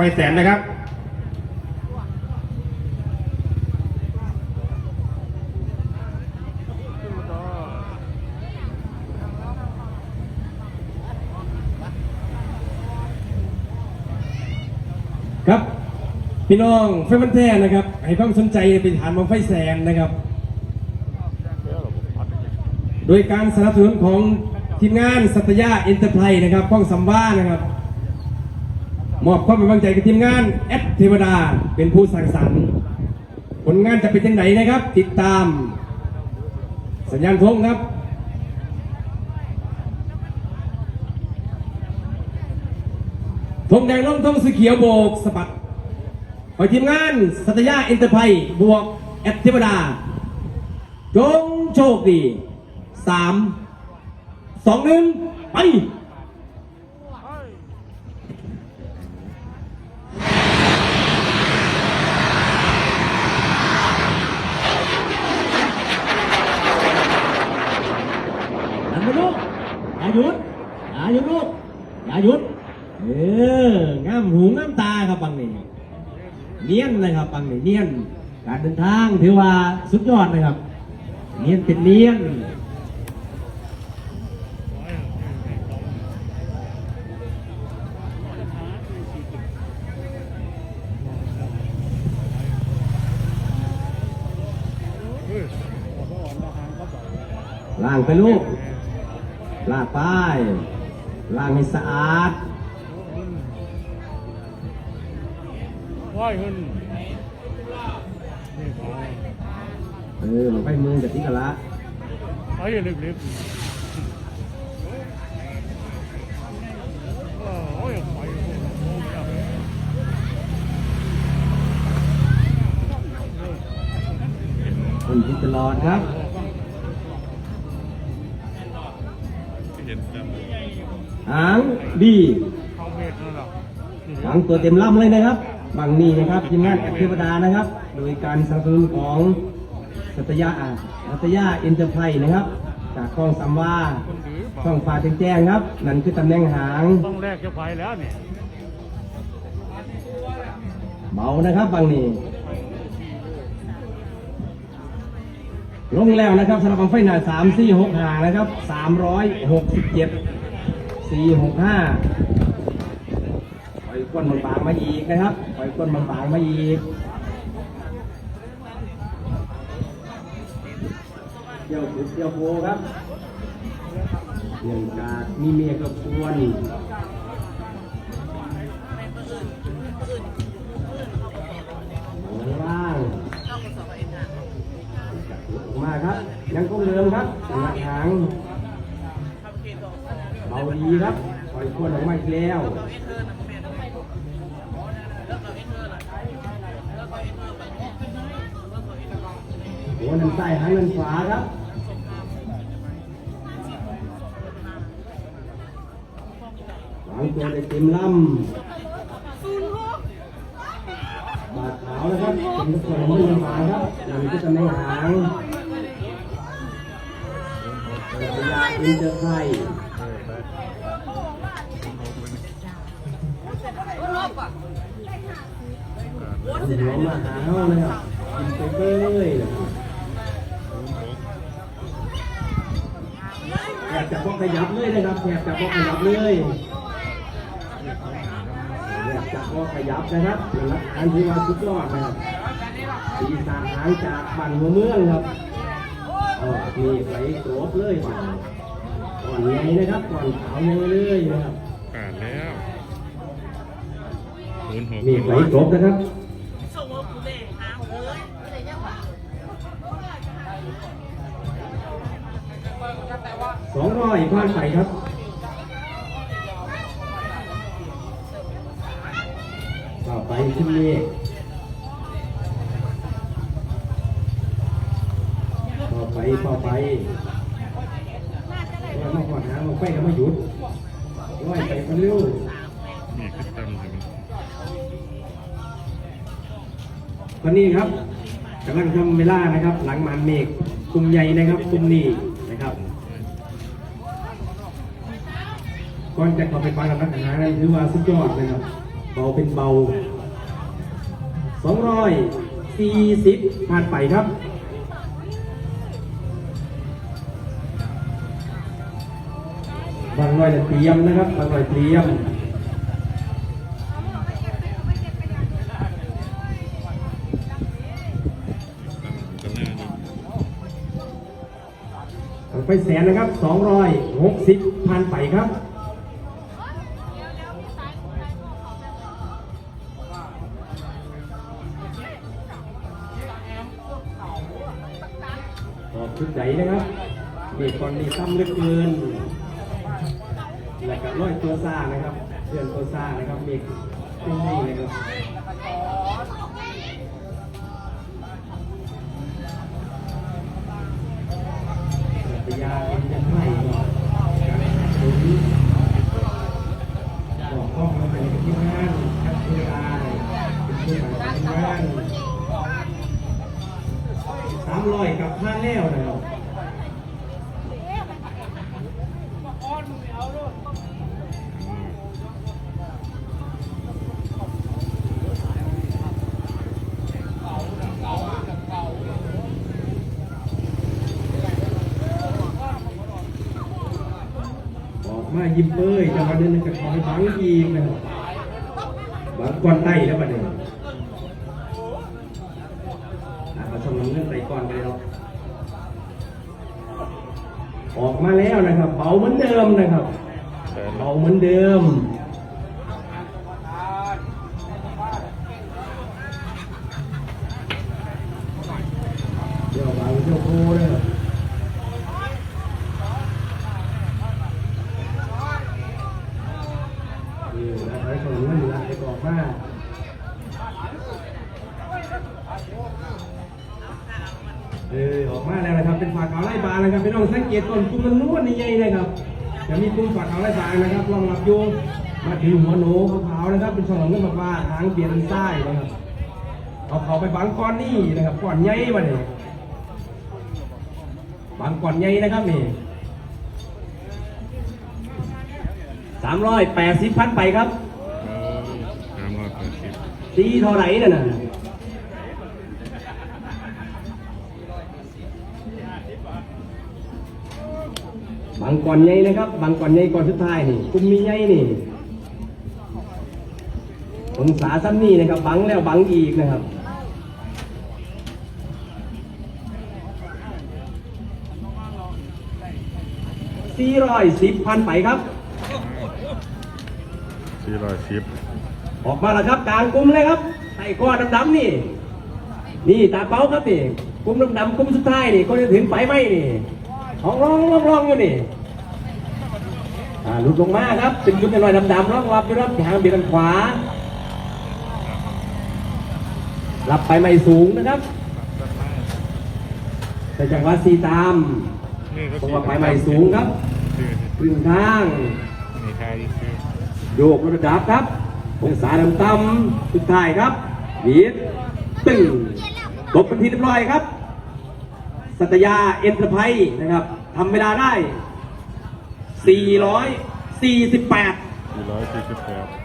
ไฟแสนนะครับครับพี่น้องไฟมันแท้นะครับ ให้ความสนใจเป็นฐานบังไฟแสนนะครับ โดยการสนับสนุนของทีมงานสัตยาเอ็นเตอร์ไพรส์นะครับป้องสัมวานะครับ มอบความเป็นกำลังใจกับทีมงานแอดเทวดาเป็นผู้สร้างสรรค์ ผลงานจะเป็นยังไงนะครับ ติดตาม สัญญาณทงครับธงแดงลงธงสีเขียวโบกสะบัดขอทีมงาน สัตยาเอ็นเตอร์ไพรส์บวกแอดเทวดา จงโชคดีสามสองหนึ่งไปันมาลูกอย่าหยุดอย่าหยุดลูกอย่าหยุด เอองามหูงามตาครับบังนี่เนียนนะครับบังนี่เนียน การเดินทางถือว่าสุดยอดนะครับ เนียนเป็นเนียนล่างไปลูก ลากไปล่างให้สะอาดว่ายเงินนี่พอเออมันไปมือกับที่กะละไปอย่าลืมลิฟต์โอ้ยไปโอ้ยจับคนที่ตลอดครับางดีเข้าเมตรนั่นแหละหางตัวเต็มลำเลยนะครับบางนี้นะครับทีมงานแอคเทวดานะครับ โดยการสนับสนุนของสัตยาอะสัตยาเอ็นเตอร์ไพรส์นะครับ จากกองสัมวาคนดื้อช่องฟ้าแจ้งๆครับ นั่นคือตำแหน่งหางต้องแลกจะไปแล้วเนี่ยเบานะครับบางนี้ลงแล้วนะครับสำหรับบังไฟหนาสามสี่หกหางนะครับสามร้อยหก สี่หกห้าปล่อยก้นมันบางมาอีกนะครับ ปล่อยก้นมันบางมาอีกเที่ยวสุดเที่ยวโพครับเนื่องจากมีเมียกับควรล่างมาครับ ยังคงเดิมครับหลักหาง ควนออกมาอีกแล้วหัวนันใต้หางนันขวาครับวางตัวได้เต็มลำบาดขาวนะครับเป็นทุกคนมือมาครับนั่นคือตำแหน่งหางพยาอินเตอร์ไทย หัวมาหาเฮาเลยครับกินไปเลยแทบจะบอกขยับเลยนะครับแทบจะบอกขยับเลยแทบจะบอกขยับนะครับเป็นหลักฐานที่ว่าสุดยอดนะครับสีสานหางจากบันเมืองครับเออมีไฟโกรบเลยก่อนก่อนใหญ่นะครับก่อนขาวใหญ่เลยนะครับ นย์หกมีไฟโกรบนะครับสองร้อยผ่านไปครับต่อไปขึ้นเมฆต่อไปต่อไปว่ามาขอหามาไฟก็มาหยุดร้อยไปกันเร็ว ตอนนี้ครับกำลังทำเวลานะครับ หลังมานเมฆกลุ่มใหญ่นะครับกลุ่มนี้นะครับก่อนจะเข้าไปฟังกับนักหานั้นถือว่าสุดยอดนะครับเบาเป็นเบาสองร้อยสี่สิบผ่านไปครับบางน่อยเตรียมนะครับบางน่อยเตรียม ไปแสนนะครับสองร้อยหกสิบผ่านไปครับขอบชุดใจนะครับเด็กก่อนนี้ซ้ำเลือเกินแล้วก็ร้อยตัวซ่านะครับเดือนตัวซ่านะครับเด็กเป็นนี่นะครับ ใหญ่ที่งสามร้อยกับพันแล้วนะครับมายิ้มเป้ยจังหวะนี้มันจะขอให้บังอีกนะครับบังก่อนไต้แล้วบัดนี้ ก่อนไปเนาะออกมาแล้วนะครับเบาเหมือนเดิมนะครับเบาเหมือนเดิมเดี๋ยวบังเดี๋ยวโคเลย เออแล้วไปส่งเงินละไปบอกว่าเออออกมาแล้วนะครับ เป็นฝากเอาไล่บางนะครับพี่น้อง สังเกตต้นกุ้งมันนวดใหญ่ๆนะครับจะมีกุ้งฝากเอาไล่บางนะครับรองรับอยู่มาถึงหัวโหนขาวๆนะครับ เป็นช่องเงินแบบว่าหางเปลี่ยนเป็นไส้นะครับเอาเขาไปบังก้อนนี่นะครับก้อนใหญ่มาเนี่ยบังก้อนใหญ่นะครับนี่สามร้อยแปดสิบพันไปครับเออสามร้อยแปดสิบตีเท่าไหร่น่ะนะบางก่อนใหญ่นะครับ บางก่อนใหญ่ก่อนสุดท้ายนี่กลุ่มมีใหญ่นี่องศาซ้ำนี่นะครับ บังแล้วบังอีกนะครับสี่ร้อยสิบพันไปครับสี่ร้อยสิบออกมาแล้วครับกลางกลุ่มเลยครับใส่ก้อนดำๆนี่ นี่ตาเป้าครับนี่กลุ่มดำๆกลุ่มสุดท้ายนี่ก็จะถึงไฟไหม้นี่ห้องร้องร้องร้องอยู่นี่อ่าห ลุดลงมาครับเป็นชุดหน่อยดำๆร้องรับอยู่รับทางเบียดทางขวารับไปไม่สูงนะครับแต่จังหวะสีตามตรงว่าไปไม่สูงครับครึ่งทางโยกระดับครับองศาดำต่ำสุดท้ายครับบีดตึงตบเป็นทีเรียบร้อยครับ สัตยาเอ็นเตอร์ไพรส์นะครับทำเวลาได้ 448 448